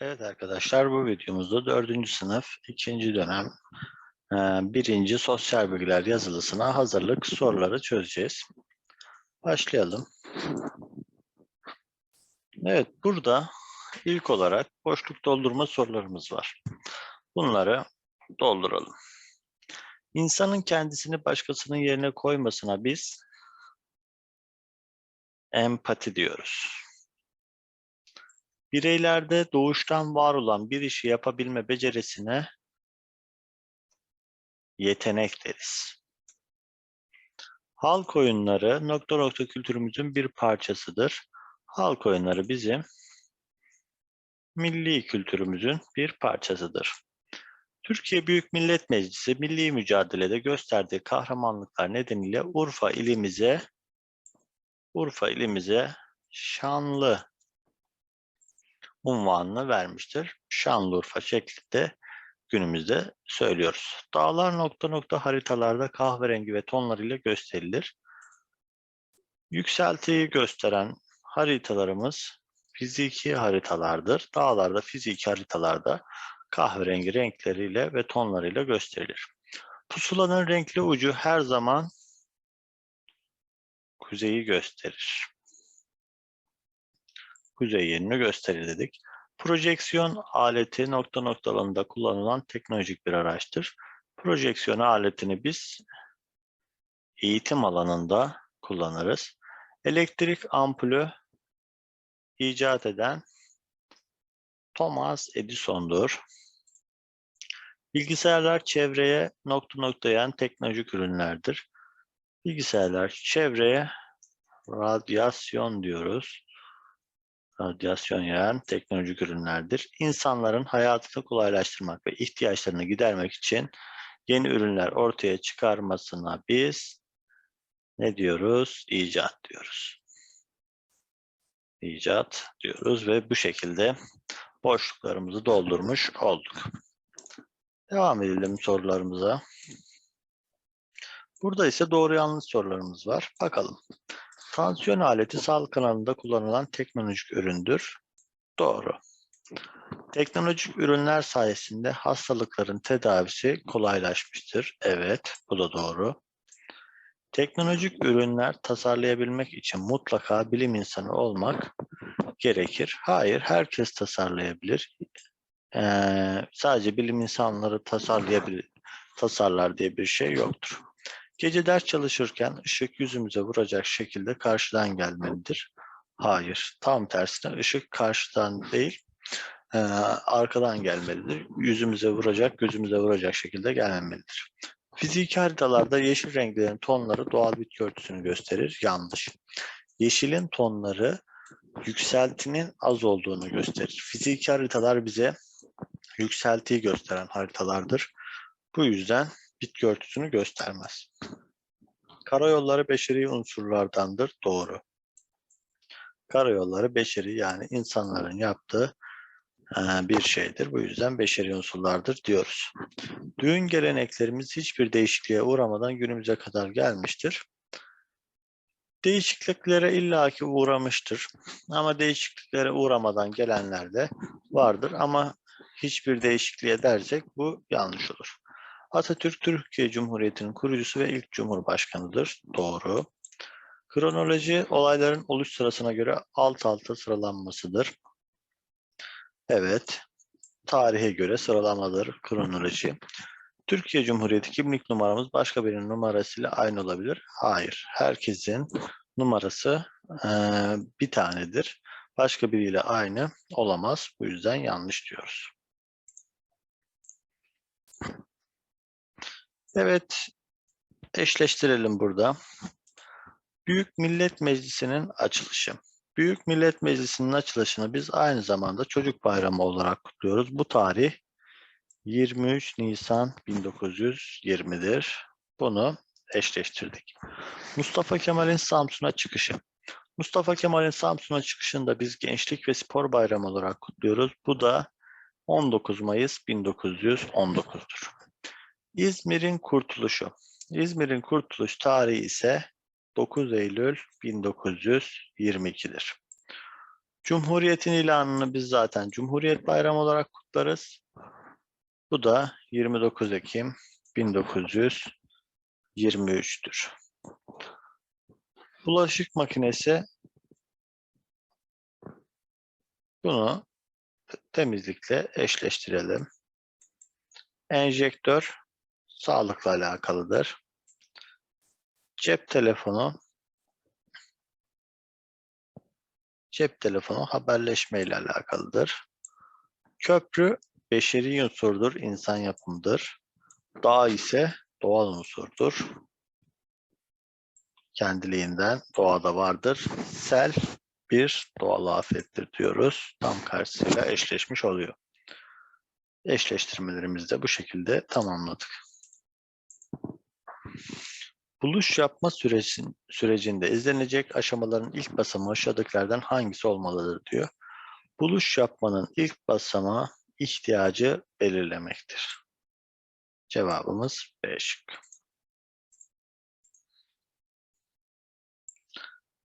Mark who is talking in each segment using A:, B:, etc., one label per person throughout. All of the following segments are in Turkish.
A: Evet arkadaşlar bu videomuzda 4. sınıf 2. dönem e, 1. sosyal bilgiler yazılısına hazırlık soruları çözeceğiz. Başlayalım. Evet burada ilk olarak boşluk doldurma sorularımız var. Bunları dolduralım. İnsanın kendisini başkasının yerine koymasına biz empati diyoruz. Bireylerde doğuştan var olan bir işi yapabilme becerisine yetenek deriz. Halk oyunları nokta nokta kültürümüzün bir parçasıdır. Halk oyunları bizim milli kültürümüzün bir parçasıdır. Türkiye Büyük Millet Meclisi milli mücadelede gösterdiği kahramanlıklar nedeniyle Urfa ilimize Urfa ilimize şanlı unvanını vermiştir. Şanlıurfa şeklinde günümüzde söylüyoruz. Dağlar nokta nokta haritalarda kahverengi ve tonlarıyla gösterilir. Yükseltiyi gösteren haritalarımız fiziki haritalardır. Dağlarda fiziki haritalarda kahverengi renkleriyle ve tonlarıyla gösterilir. Pusulanın renkli ucu her zaman kuzeyi gösterir. Kuzey yönünü gösterir dedik. Projeksiyon aleti nokta noktalarında kullanılan teknolojik bir araçtır. Projeksiyon aletini biz eğitim alanında kullanırız. Elektrik ampulü icat eden Thomas Edison'dur. Bilgisayarlar çevreye nokta noktayan teknolojik ürünlerdir. Bilgisayarlar çevreye radyasyon diyoruz. Radyasyon yayan teknolojik ürünlerdir. İnsanların hayatını kolaylaştırmak ve ihtiyaçlarını gidermek için yeni ürünler ortaya çıkarmasına biz ne diyoruz? İcat diyoruz. İcat diyoruz ve bu şekilde boşluklarımızı doldurmuş olduk. Devam edelim sorularımıza. Burada ise doğru yanlış sorularımız var. Bakalım. Tansiyon aleti sağlık alanında kullanılan teknolojik üründür. Doğru. Teknolojik ürünler sayesinde hastalıkların tedavisi kolaylaşmıştır. Evet, bu da doğru. Teknolojik ürünler tasarlayabilmek için mutlaka bilim insanı olmak gerekir. Hayır, herkes tasarlayabilir. Ee, sadece bilim insanları tasarlayabilir, tasarlar diye bir şey yoktur. Gece ders çalışırken ışık yüzümüze vuracak şekilde karşıdan gelmelidir. Hayır, tam tersine ışık karşıdan değil, e, arkadan gelmelidir. Yüzümüze vuracak, gözümüze vuracak şekilde gelmemelidir. Fiziki haritalarda yeşil renklerin tonları doğal bitki örtüsünü gösterir. Yanlış. Yeşilin tonları yükseltinin az olduğunu gösterir. Fiziki haritalar bize yükseltiyi gösteren haritalardır. Bu yüzden bitki örtüsünü göstermez. Karayolları beşeri unsurlardandır. Doğru. Karayolları beşeri yani insanların yaptığı e, bir şeydir. Bu yüzden beşeri unsurlardır diyoruz. Düğün geleneklerimiz hiçbir değişikliğe uğramadan günümüze kadar gelmiştir. Değişikliklere illaki uğramıştır. Ama değişikliklere uğramadan gelenler de vardır. Ama hiçbir değişikliğe dersek bu yanlış olur. Atatürk Türkiye Cumhuriyeti'nin kurucusu ve ilk cumhurbaşkanıdır. Doğru. Kronoloji olayların oluş sırasına göre alt alta sıralanmasıdır. Evet. Tarihe göre sıralamadır kronoloji. Türkiye Cumhuriyeti kimlik numaramız başka birinin numarasıyla aynı olabilir. Hayır. Herkesin numarası e, bir tanedir. Başka biriyle aynı olamaz. Bu yüzden yanlış diyoruz. Evet, eşleştirelim burada. Büyük Millet Meclisi'nin açılışı. Büyük Millet Meclisi'nin açılışını biz aynı zamanda Çocuk Bayramı olarak kutluyoruz. Bu tarih 23 Nisan 1920'dir. Bunu eşleştirdik. Mustafa Kemal'in Samsun'a çıkışı. Mustafa Kemal'in Samsun'a çıkışında biz Gençlik ve Spor Bayramı olarak kutluyoruz. Bu da 19 Mayıs 1919'dur. İzmir'in kurtuluşu. İzmir'in kurtuluş tarihi ise 9 Eylül 1922'dir. Cumhuriyetin ilanını biz zaten Cumhuriyet Bayramı olarak kutlarız. Bu da 29 Ekim 1923'tür. Bulaşık makinesi bunu temizlikle eşleştirelim. Enjektör sağlıkla alakalıdır. Cep telefonu cep telefonu haberleşme ile alakalıdır. Köprü beşeri unsurdur, insan yapımıdır. Dağ ise doğal unsurdur. Kendiliğinden doğada vardır. Sel bir doğal afettir diyoruz. Tam karşısıyla eşleşmiş oluyor. Eşleştirmelerimizi de bu şekilde tamamladık. Buluş yapma sürecin, sürecinde izlenecek aşamaların ilk basamağı aşağıdakilerden hangisi olmalıdır diyor. Buluş yapmanın ilk basamağı ihtiyacı belirlemektir. Cevabımız B şıkkı.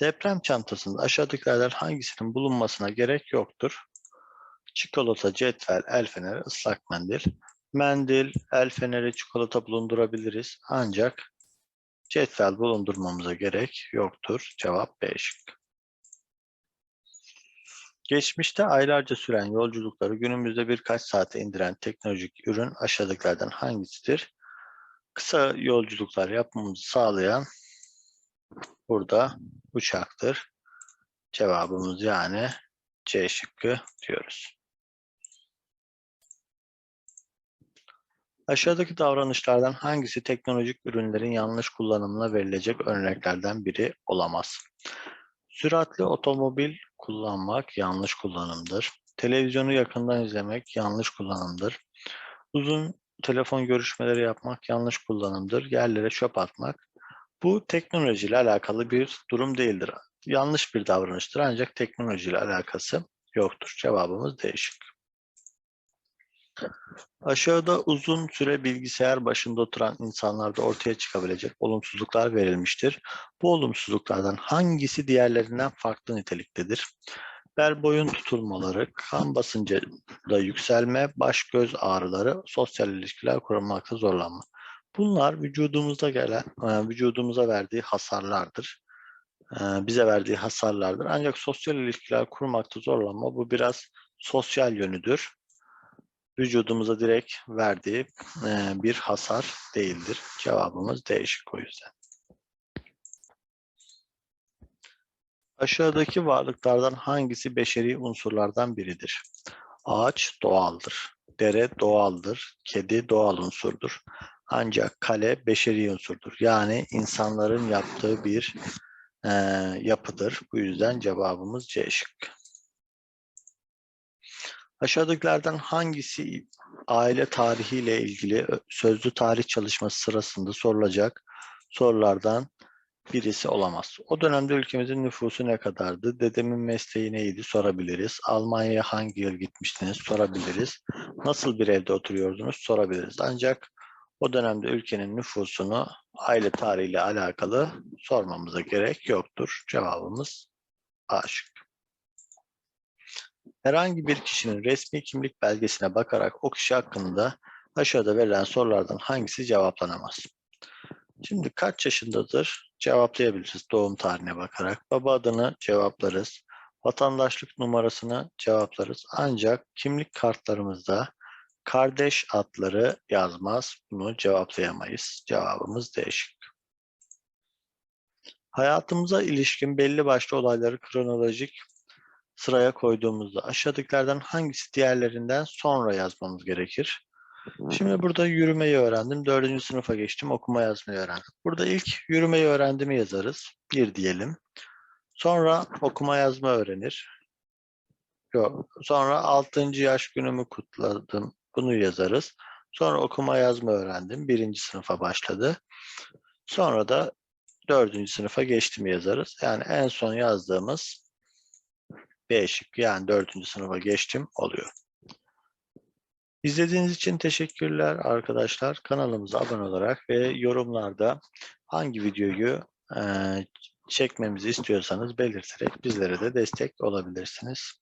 A: Deprem çantasında aşağıdakilerden hangisinin bulunmasına gerek yoktur? Çikolata, cetvel, el feneri, ıslak mendil. Mendil, el feneri, çikolata bulundurabiliriz. Ancak cetvel bulundurmamıza gerek yoktur. Cevap B şıkkı. Geçmişte aylarca süren yolculukları günümüzde birkaç saate indiren teknolojik ürün aşağıdakilerden hangisidir? Kısa yolculuklar yapmamızı sağlayan burada uçaktır. Cevabımız yani C şıkkı diyoruz. Aşağıdaki davranışlardan hangisi teknolojik ürünlerin yanlış kullanımına verilecek örneklerden biri olamaz? Süratli otomobil kullanmak yanlış kullanımdır. Televizyonu yakından izlemek yanlış kullanımdır. Uzun telefon görüşmeleri yapmak yanlış kullanımdır. Yerlere çöp atmak. Bu teknolojiyle alakalı bir durum değildir. Yanlış bir davranıştır ancak teknolojiyle alakası yoktur. Cevabımız değişik. Aşağıda uzun süre bilgisayar başında oturan insanlarda ortaya çıkabilecek olumsuzluklar verilmiştir. Bu olumsuzluklardan hangisi diğerlerinden farklı niteliktedir? Bel boyun tutulmaları, kan basıncında yükselme, baş göz ağrıları, sosyal ilişkiler kurulmakta zorlanma. Bunlar vücudumuzda gelen, e, vücudumuza verdiği hasarlardır. E, Bize verdiği hasarlardır. Ancak sosyal ilişkiler kurmakta zorlanma bu biraz sosyal yönüdür vücudumuza direkt verdiği e, bir hasar değildir. Cevabımız değişik o yüzden. Aşağıdaki varlıklardan hangisi beşeri unsurlardan biridir? Ağaç doğaldır. Dere doğaldır. Kedi doğal unsurdur. Ancak kale beşeri unsurdur. Yani insanların yaptığı bir e, yapıdır. Bu yüzden cevabımız C şıkkı. Aşağıdakilerden hangisi aile tarihiyle ilgili sözlü tarih çalışması sırasında sorulacak sorulardan birisi olamaz. O dönemde ülkemizin nüfusu ne kadardı? Dedemin mesleği neydi? Sorabiliriz. Almanya'ya hangi yıl gitmiştiniz? Sorabiliriz. Nasıl bir evde oturuyordunuz? Sorabiliriz. Ancak o dönemde ülkenin nüfusunu aile tarihiyle alakalı sormamıza gerek yoktur. Cevabımız A. Herhangi bir kişinin resmi kimlik belgesine bakarak o kişi hakkında aşağıda verilen sorulardan hangisi cevaplanamaz? Şimdi kaç yaşındadır? Cevaplayabiliriz doğum tarihine bakarak. Baba adını cevaplarız. Vatandaşlık numarasını cevaplarız. Ancak kimlik kartlarımızda kardeş adları yazmaz. Bunu cevaplayamayız. Cevabımız değişik. Hayatımıza ilişkin belli başlı olayları kronolojik sıraya koyduğumuzda aşağıdakilerden hangisi diğerlerinden sonra yazmamız gerekir? Şimdi burada yürümeyi öğrendim. Dördüncü sınıfa geçtim. Okuma yazmayı öğrendim. Burada ilk yürümeyi öğrendiğimi yazarız. Bir diyelim. Sonra okuma yazma öğrenir. Yok. Sonra altıncı yaş günümü kutladım. Bunu yazarız. Sonra okuma yazma öğrendim. Birinci sınıfa başladı. Sonra da dördüncü sınıfa geçtim yazarız. Yani en son yazdığımız B şıkkı yani dördüncü sınıfa geçtim oluyor. İzlediğiniz için teşekkürler arkadaşlar. Kanalımıza abone olarak ve yorumlarda hangi videoyu çekmemizi istiyorsanız belirterek bizlere de destek olabilirsiniz.